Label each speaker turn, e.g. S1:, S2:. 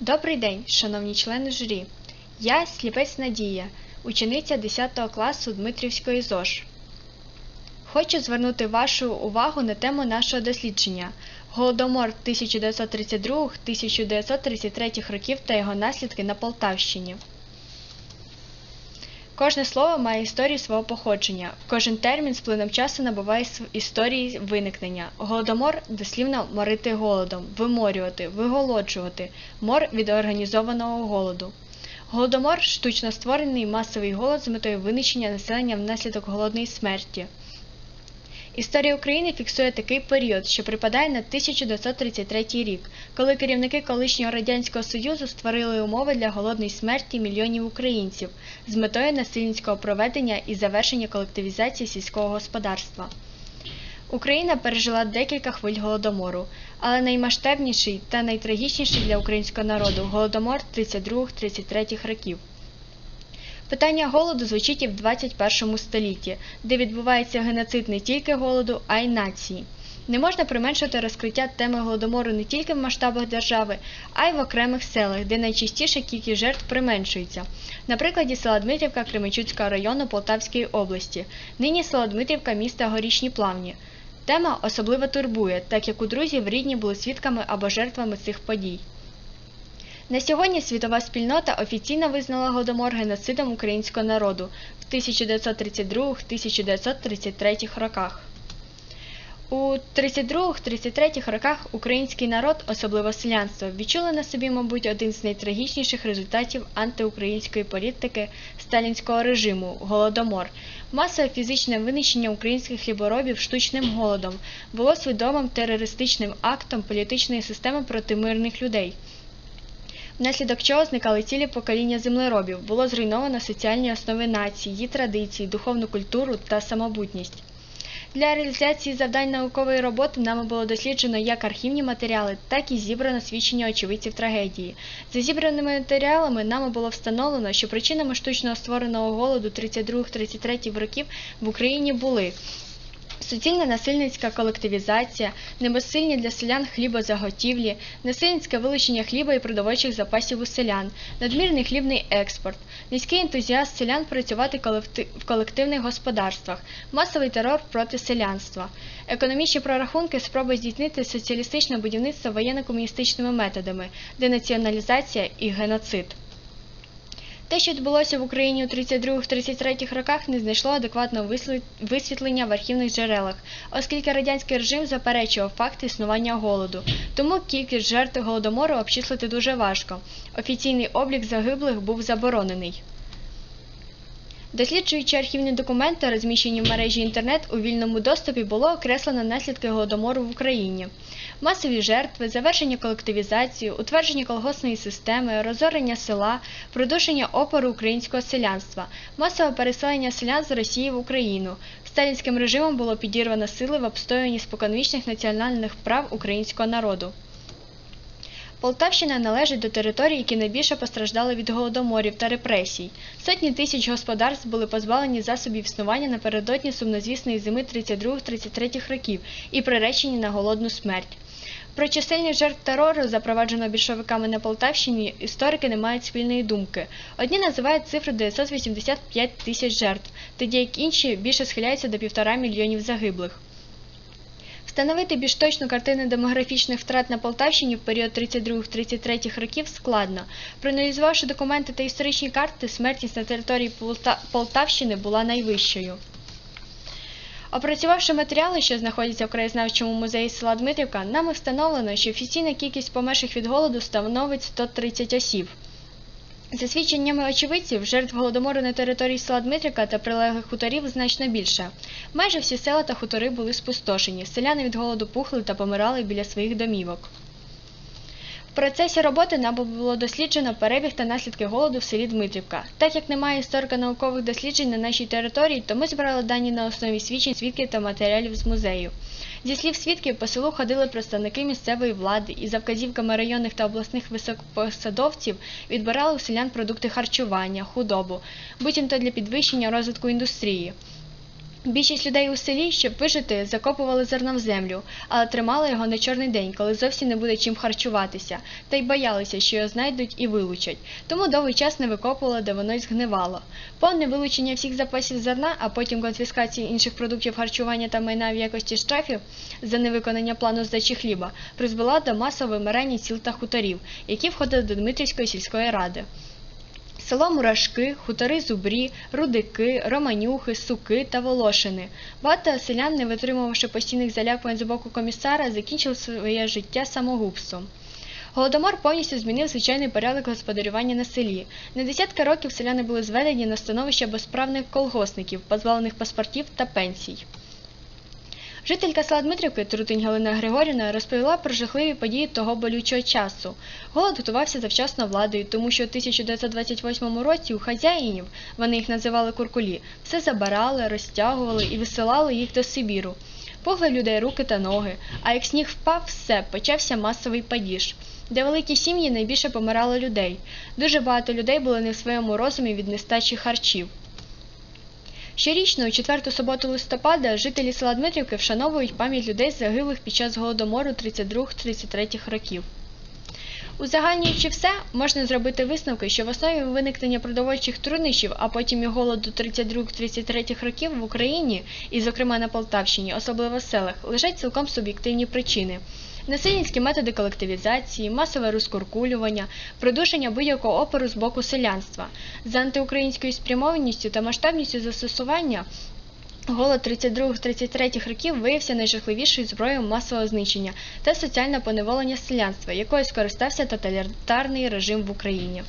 S1: Добрий день, шановні члени журі. Я сліпець Надія, учениця 10 класу Дмитрівської ЗОЖ. Хочу звернути вашу увагу на тему нашого дослідження Голодомор 1932-1933 років та його наслідки на Полтавщині. Кожне слово має історію свого походження. Кожен термін з плином часу набуває історії виникнення. Голодомор дослівно морити голодом, виморювати, виголоджувати, мор від організованого голоду. Голодомор штучно створений масовий голод з метою винищення населення внаслідок голодної смерті. Історія України фіксує такий період, що припадає на 1933 рік, коли керівники колишнього радянського союзу створили умови для голодної смерті мільйонів українців з метою насильницького проведення і завершення колективізації сільського господарства. Україна пережила декілька хвиль голодомору, але наймасштабніший та найтрагічніший для українського народу голодомор 32-33 років. Питання голоду звучить і в 21 столітті, де відбувається геноцид не тільки голоду, а й нації. Не можна применшити розкриття теми голодомору не тільки в масштабах держави, а й в окремих селах, де найчастіше кількість жертв применшується. На прикладі села Дмитрівка Кременчуцького району Полтавської області, нині село Дмитрівка міста Горішні Плавні. Тема особливо турбує, так як у друзів рідні були свідками або жертвами цих подій. На сьогодні світова спільнота офіційно визнала Голодомор геноцидом українського народу в 1932-1933 роках. У 32-33 роках український народ, особливо селянство, відчули на собі, мабуть, один з найтрагічніших результатів антиукраїнської політики сталінського режиму голодомор. Масове фізичне винищення українських хліборобів штучним голодом було свідомим терористичним актом політичної системи проти мирних людей внаслідок чого зникали цілі покоління землеробів, було зруйновано соціальні основи нації, її традиції, духовну культуру та самобутність. Для реалізації завдань наукової роботи нами було досліджено як архівні матеріали, так і зібрано свідчення очевидців трагедії. За зібраними матеріалами нами було встановлено, що причинами штучного створеного голоду 32-33 років в Україні були Суцільна насильницька колективізація, небосильні для селян хлібозаготівлі, насильницьке вилучення хліба і продовольчих запасів у селян, надмірний хлібний експорт, низький ентузіаст селян працювати в колективних господарствах, масовий терор проти селянства, економічні прорахунки, спроби здійснити соціалістичне будівництво воєнно-комуністичними методами, денаціоналізація і геноцид. Те, що відбулося в Україні у 32-33 роках, не знайшло адекватного висвітлення в архівних джерелах, оскільки радянський режим заперечував факт існування голоду. Тому кількість жертв голодомору обчислити дуже важко. Офіційний облік загиблих був заборонений. Досліджуючи архівні документи, розміщені в мережі інтернет, у вільному доступі було окреслено наслідки голодомору в Україні. Масові жертви, завершення колективізації, утвердження колгоспної системи, розорення села, придушення опору українського селянства, масове переселення селян з Росії в Україну. Сталінським режимом було підірвано сили в обстоюванні споконвічних національних прав українського народу. Полтавщина належить до територій, які найбільше постраждали від голодоморів та репресій. Сотні тисяч господарств були позбавлені засобів існування напередодні сумнозвісної зими 32-33 років і приречені на голодну смерть. Про чисельність жертв терору, запровадженого більшовиками на Полтавщині, історики не мають спільної думки. Одні називають цифру 985 тисяч жертв, тоді як інші більше схиляються до півтора мільйонів загиблих. Встановити більш точну картину демографічних втрат на Полтавщині в період 32-33 років складно. Проаналізувавши документи та історичні карти, смертність на території Полтавщини була найвищою. Опрацювавши матеріали, що знаходяться в краєзнавчому музеї села Дмитрівка, нами встановлено, що офіційна кількість померших від голоду становить 130 осіб. За свідченнями очевидців, жертв голодомору на території села Дмитрівка та прилеглих хуторів значно більше. Майже всі села та хутори були спустошені, селяни від голоду пухли та помирали біля своїх домівок. Процесі роботи нам було досліджено перебіг та наслідки голоду в селі Дмитрівка. Так як немає історико-наукових досліджень на нашій території, то ми збирали дані на основі свідчень свідків та матеріалів з музею. Зі слів свідків, по селу ходили представники місцевої влади і за вказівками районних та обласних високопосадовців відбирали у селян продукти харчування, худобу, буцімто для підвищення розвитку індустрії. Більшість людей у селі, щоб вижити, закопували зерно в землю, але тримали його на чорний день, коли зовсім не буде чим харчуватися, та й боялися, що його знайдуть і вилучать. Тому довгий час не викопували, де воно й згнивало. Повне вилучення всіх запасів зерна, а потім конфіскації інших продуктів харчування та майна в якості штрафів за невиконання плану здачі хліба призвела до масового вимирання сіл та хуторів, які входили до Дмитрівської сільської ради. Село Мурашки, хутори Зубрі, Рудики, Романюхи, Суки та Волошини. Багато селян, не витримувавши постійних залякувань з боку комісара, закінчили своє життя самогубством. Голодомор повністю змінив звичайний порядок господарювання на селі. На десятки років селяни були зведені на становище безправних колгосників, позбавлених паспортів та пенсій. Жителька села Дмитрівки Трутень Галина Григорівна розповіла про жахливі події того болючого часу. Голод готувався завчасно владою, тому що у 1928 році у хазяїнів, вони їх називали куркулі, все забирали, розтягували і висилали їх до Сибіру. Погли людей руки та ноги, а як сніг впав, все, почався масовий падіж. Де великі сім'ї найбільше помирало людей. Дуже багато людей були не в своєму розумі від нестачі харчів. Щорічно, у четверту суботу листопада, жителі села Дмитрівки вшановують пам'ять людей, загиблих під час голодомору 32-33 років. Узагальнюючи все, можна зробити висновки, що в основі виникнення продовольчих труднощів, а потім і голоду 32-33 років в Україні, і, зокрема на Полтавщині, особливо в селах, лежать цілком суб'єктивні причини. Насильницькі методи колективізації, масове розкуркулювання, придушення будь-якого опору з боку селянства. За антиукраїнською спрямованістю та масштабністю застосування Голод 32-33 років виявився найжахливішою зброєю масового знищення та соціального поневолення селянства, якою скористався тоталітарний режим в Україні.